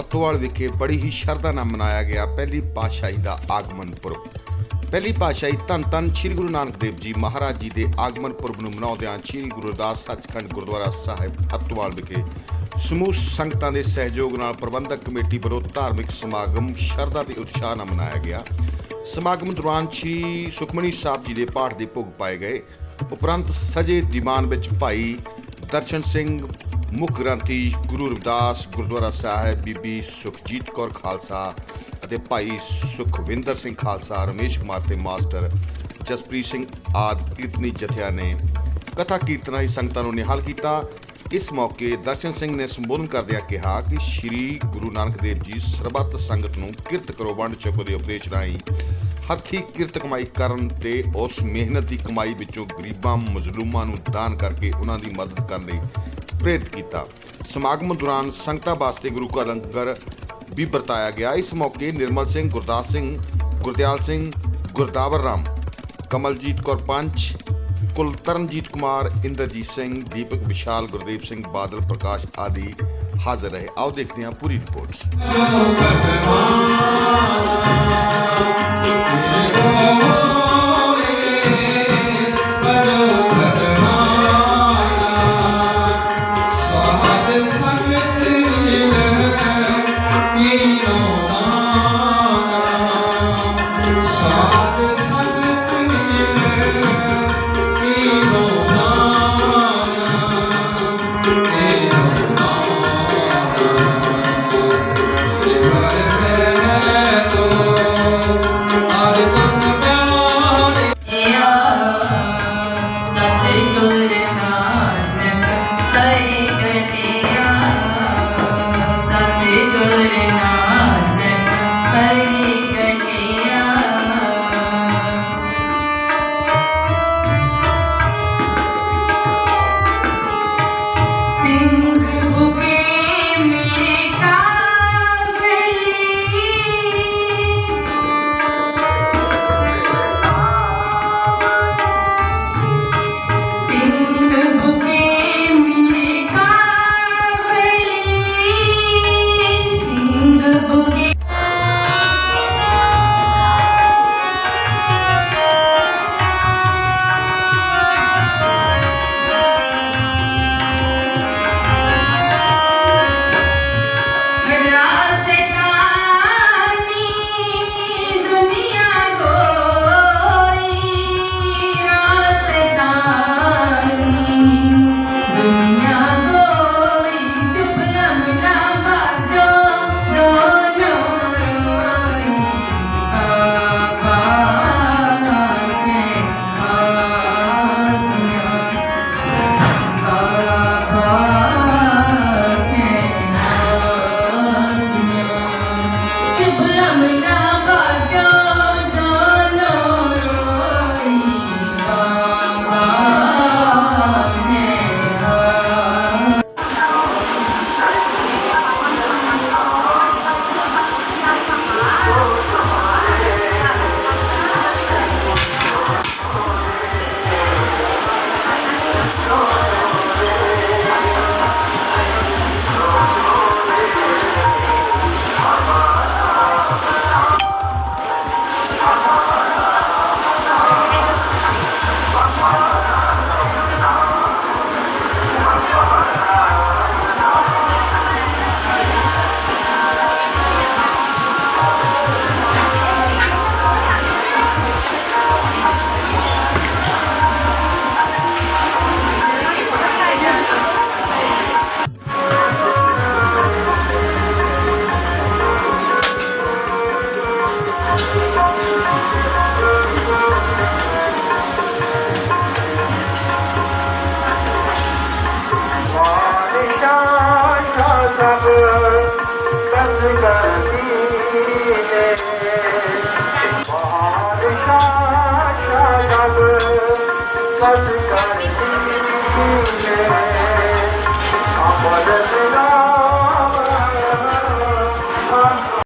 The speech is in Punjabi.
ਅਤਵਾਲ ਵਿਖੇ ਬੜੀ ਹੀ ਸ਼ਰਧਾ ਨਾਲ ਮਨਾਇਆ ਗਿਆ ਪਹਿਲੀ ਪਾਤਸ਼ਾਹੀ ਦਾ ਆਗਮਨ ਪੁਰਬ। ਪਹਿਲੀ ਪਾਤਸ਼ਾਹੀ ਧੰਨ ਧੰਨ ਸ੍ਰੀ ਗੁਰੂ ਨਾਨਕ ਦੇਵ ਜੀ ਮਹਾਰਾਜ ਜੀ ਦੇ ਆਗਮਨ ਪੁਰਬ ਨੂੰ ਮਨਾਉਂਦਿਆਂ ਸ੍ਰੀ ਗੁਰੂ ਰਵਿਦਾਸ ਸੱਚਖੰਡ ਗੁਰਦੁਆਰਾ ਸਾਹਿਬ, ਅਤਵਾਲ ਵਿਖੇ ਸਮੂਹ ਸੰਗਤਾਂ ਦੇ ਸਹਿਯੋਗ ਨਾਲ ਪ੍ਰਬੰਧਕ ਕਮੇਟੀ ਵੱਲੋਂ ਧਾਰਮਿਕ ਸਮਾਗਮ ਸ਼ਰਧਾ ਤੇ ਉਤਸ਼ਾਹ ਨਾਲ ਮਨਾਇਆ ਗਿਆ। ਸਮਾਗਮ ਦੌਰਾਨ ਸ੍ਰੀ ਸੁਖਮਨੀ ਸਾਹਿਬ ਜੀ ਦੇ ਪਾਠ ਦੇ ਭੋਗ ਪਾਏ ਗਏ। ਉਪਰੰਤ ਸਜੇ ਦੀਵਾਨ ਵਿੱਚ ਭਾਈ ਦਰਸ਼ਨ ਸਿੰਘ ਮੁੱਖ ਗ੍ਰੰਥੀ ਗੁਰੂ ਰਵਿਦਾਸ ਗੁਰਦੁਆਰਾ ਸਾਹਿਬ ਬੀਬੀ ਸੁਖਜੀਤ ਕੌਰ ਖਾਲਸਾ ਅਤੇ ਭਾਈ ਸੁਖਵਿੰਦਰ ਸਿੰਘ ਖਾਲਸਾ, ਰਮੇਸ਼ ਕੁਮਾਰ ਤੇ ਮਾਸਟਰ ਜਸਪ੍ਰੀਤ ਸਿੰਘ ਆਦ ਕੀਰਤਨੀ ਜਥਿਆਂ ਨੇ ਕਥਾ ਕੀਰਤਨਾਂ ਦੀ ਸੰਗਤਾਂ ਨੂੰ ਨਿਹਾਲ ਕੀਤਾ। ਇਸ ਮੌਕੇ ਦਰਸ਼ਨ ਸਿੰਘ ਨੇ ਸੰਬੋਧਨ ਕਰਦਿਆਂ ਕਿਹਾ ਕਿ ਸ੍ਰੀ ਗੁਰੂ ਨਾਨਕ ਦੇਵ ਜੀ ਸਰਬੱਤ ਸੰਗਤ ਨੂੰ ਕਿਰਤ ਕਰੋ, ਵੰਡ ਛਕੋ ਦੇ ਉਪਦੇਸ਼ ਰਾਹੀਂ ਹੱਥੀਂ ਕਿਰਤ ਕਮਾਈ ਕਰਨ ਤੇ ਉਸ ਮਿਹਨਤ ਦੀ ਕਮਾਈ ਵਿੱਚੋਂ ਗਰੀਬਾਂ, ਮਜ਼ਲੂਮਾਂ ਨੂੰ ਦਾਨ ਕਰਕੇ ਉਹਨਾਂ ਦੀ ਮਦਦ ਕਰਨ ਲਈ ਪ੍ਰੇਰਿਤ ਕੀਤਾ ਸਮਾਗਮ ਦੌਰਾਨ ਸੰਗਤਾਂ ਵਾਸਤੇ ਗੁਰੂ ਕਾ ਲੰਗਰ ਵੀ ਵਰਤਾਇਆ ਗਿਆ ਇਸ ਮੌਕੇ ਨਿਰਮਲ ਸਿੰਘ ਗੁਰਦਾਸ ਸਿੰਘ ਗੁਰਦਿਆਲ ਸਿੰਘ ਗੁਰਦਾਵਰ ਰਾਮ ਕਮਲਜੀਤ ਕੌਰ ਪੰਚ ਕੁਲਤਰਨਜੀਤ ਕੁਮਾਰ ਇੰਦਰਜੀਤ ਸਿੰਘ ਦੀਪਕ ਵਿਸ਼ਾਲ ਗੁਰਦੇਵ ਸਿੰਘ ਬਾਦਲ ਪ੍ਰਕਾਸ਼ ਆਦਿ ਹਾਜ਼ਰ ਰਹੇ ਆਓ ਦੇਖਦੇ ਹਾਂ ਪੂਰੀ ਰਿਪੋਰਟ caminho então. আমার